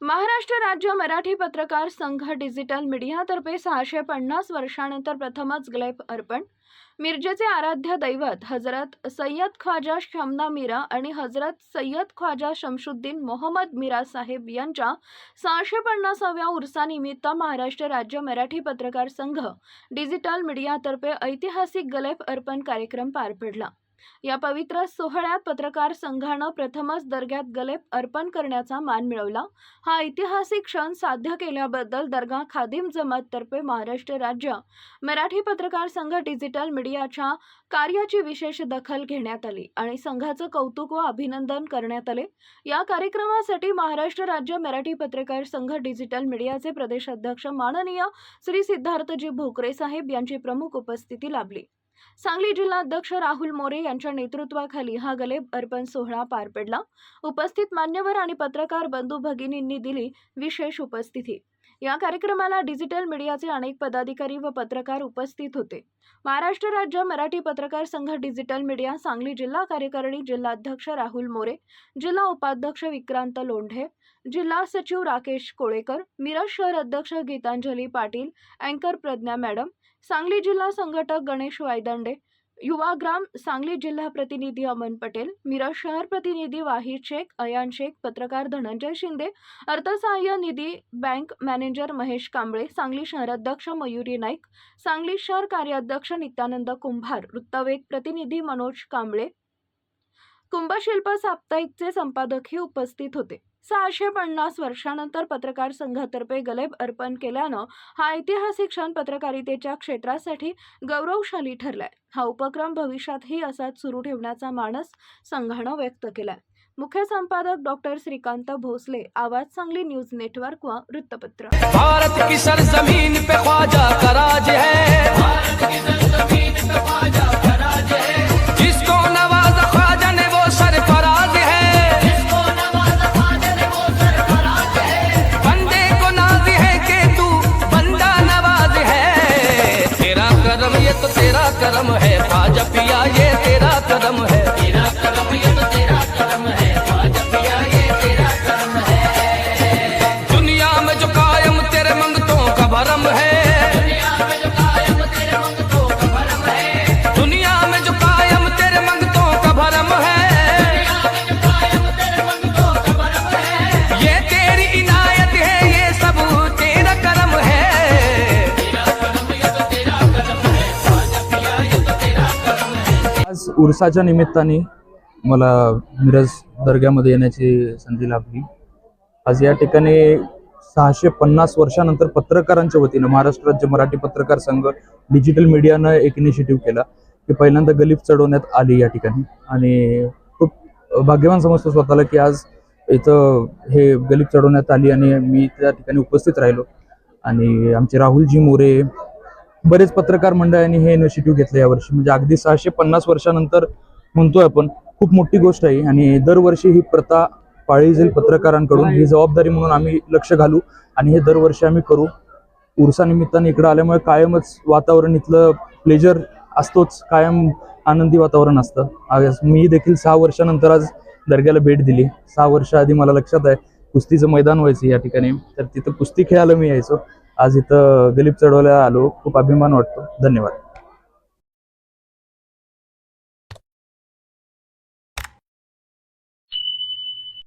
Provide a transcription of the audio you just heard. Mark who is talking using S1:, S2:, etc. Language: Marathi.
S1: महाराष्ट्र राज्य मराठी पत्रकार संघ डिजिटल मीडियातर्फे सहाशे पन्नास वर्षानंतर प्रथमच ग्लेप अर्पण. मिरजेचे आराध्य दैवत हजरत सय्यद ख्वाजा शमना मीरा आणि हजरत सय्यद ख्वाजा शमशुद्दीन मोहम्मद मीरा साहेब यांच्या सहाशे पन्नासाव्या उर्सानिमित्त महाराष्ट्र राज्य मराठी पत्रकार संघ डिजिटल मीडियातर्फे ऐतिहासिक गलेफ अर्पण कार्यक्रम पार पडला. या पवित्र सोहळ्यात पत्रकार संघानं प्रथमच दर्ग्यात गलेप अर्पण करण्याचा मान मिळवला. हा ऐतिहासिक क्षण साध्य केल्याबद्दल दर्गा खादिम जमाततर्फे महाराष्ट्र राज्य मराठी पत्रकार संघ डिजिटल मीडियाच्या कार्याची विशेष दखल घेण्यात आली आणि संघाचं कौतुक व अभिनंदन करण्यात आले. या कार्यक्रमासाठी महाराष्ट्र राज्य मराठी पत्रकार संघ डिजिटल मीडियाचे प्रदेशाध्यक्ष माननीय श्री सिद्धार्थजी भोकरे साहेब यांची प्रमुख उपस्थिती लाभली. सांगली जिल्हाध्यक्ष राहुल मोरे यांच्या नेतृत्वाखाली हा गलेब अर्पण सोहळा पार पडला. उपस्थित मान्यवर आणि पत्रकार बंधू भगिनींनी दिली विशेष उपस्थिती. या कार्यक्रमाला डिजिटल मीडियाचे अनेक पदाधिकारी व पत्रकार उपस्थित होते. महाराष्ट्र राज्य मराठी पत्रकार संघ डिजिटल मीडिया सांगली जिल्हा कार्यकारिणी जिल्हाध्यक्ष राहुल मोरे जिल्हा उपाध्यक्ष विक्रांत लोंढे जिल्हा सचिव राकेश कोळेकर मिरज शहर अध्यक्ष गीतांजली पाटील अँकर प्रज्ञा मॅडम सांगली जिल्हा संघटक गणेश वायदंडे युवाग्राम सांगली जिल्हा प्रतिनिधी अमन पटेल मिरज शहर प्रतिनिधी वाहिद शेख अयान शेख पत्रकार धनंजय शिंदे अर्थसहाय्य निधी बँक मॅनेजर महेश कांबळे सांगली शहराध्यक्ष मयुरी नाईक सांगली शहर कार्याध्यक्ष नित्यानंद कुंभार वृत्तवेग प्रतिनिधी मनोज कांबळे कुंभशिल्प साप्ताहिकचे संपादकही उपस्थित होते. सहाशे पन्नास वर्षानंतर पत्रकार संघातर्फे गलेब अर्पण केल्यानं हा ऐतिहासिक क्षण पत्रकारितेच्या क्षेत्रासाठी गौरवशाली ठरलाय. हा उपक्रम भविष्यातही असाच सुरू ठेवण्याचा मानस संघानं व्यक्त केलाय. मुख्य संपादक डॉक्टर श्रीकांत भोसले आवाज सांगली न्यूज नेटवर्क व वृत्तपत्र.
S2: भारत की सरजमीन पे ख्वाजा का राज है। है ख्वाजा पिया ये।
S3: उरसाच्या निमित्ताने मला मिरज दर्ग्यामध्ये येण्याची संधी लाभली. आज या ठिकाणी सहाशे पन्नास वर्षानंतर पत्रकारांच्या वतीनं महाराष्ट्र राज्य मराठी पत्रकार संघ डिजिटल मीडियानं एक इनिशिएटिव्ह केला की पहिल्यांदा गलीफ चढवण्यात आली या ठिकाणी. आणि खूप भाग्यवान समजतो स्वतःला की आज इथं हे गलीफ चढवण्यात आली आणि मी त्या ठिकाणी उपस्थित राहिलो. आणि आमचे राहुलजी मोरे बरेच पत्रकार मंडळांनी हे इनिशिएटिव्ह घेतलं यावर्षी. म्हणजे अगदी सहाशे पन्नास वर्षानंतर म्हणतोय आपण खूप मोठी गोष्ट आहे. आणि दरवर्षी ही प्रथा पाळली जाईल पत्रकारांकडून ही जबाबदारी म्हणून आम्ही लक्ष घालू आणि हे दरवर्षी आम्ही करू. उर्सानिमित्ताने इकडं आल्यामुळे कायमच वातावरण इथलं प्लेजर असतोच. कायम आनंदी वातावरण असतं. आज मी देखील सहा वर्षानंतर आज दर्ग्याला भेट दिली. सहा वर्ष आधी मला लक्षात आहे कुस्तीचं मैदान व्हायचं या ठिकाणी. तर तिथं कुस्ती खेळायला मी यायचो. आज इथं गलीप चढवायला आलो. खूप अभिमान वाटतो. धन्यवाद.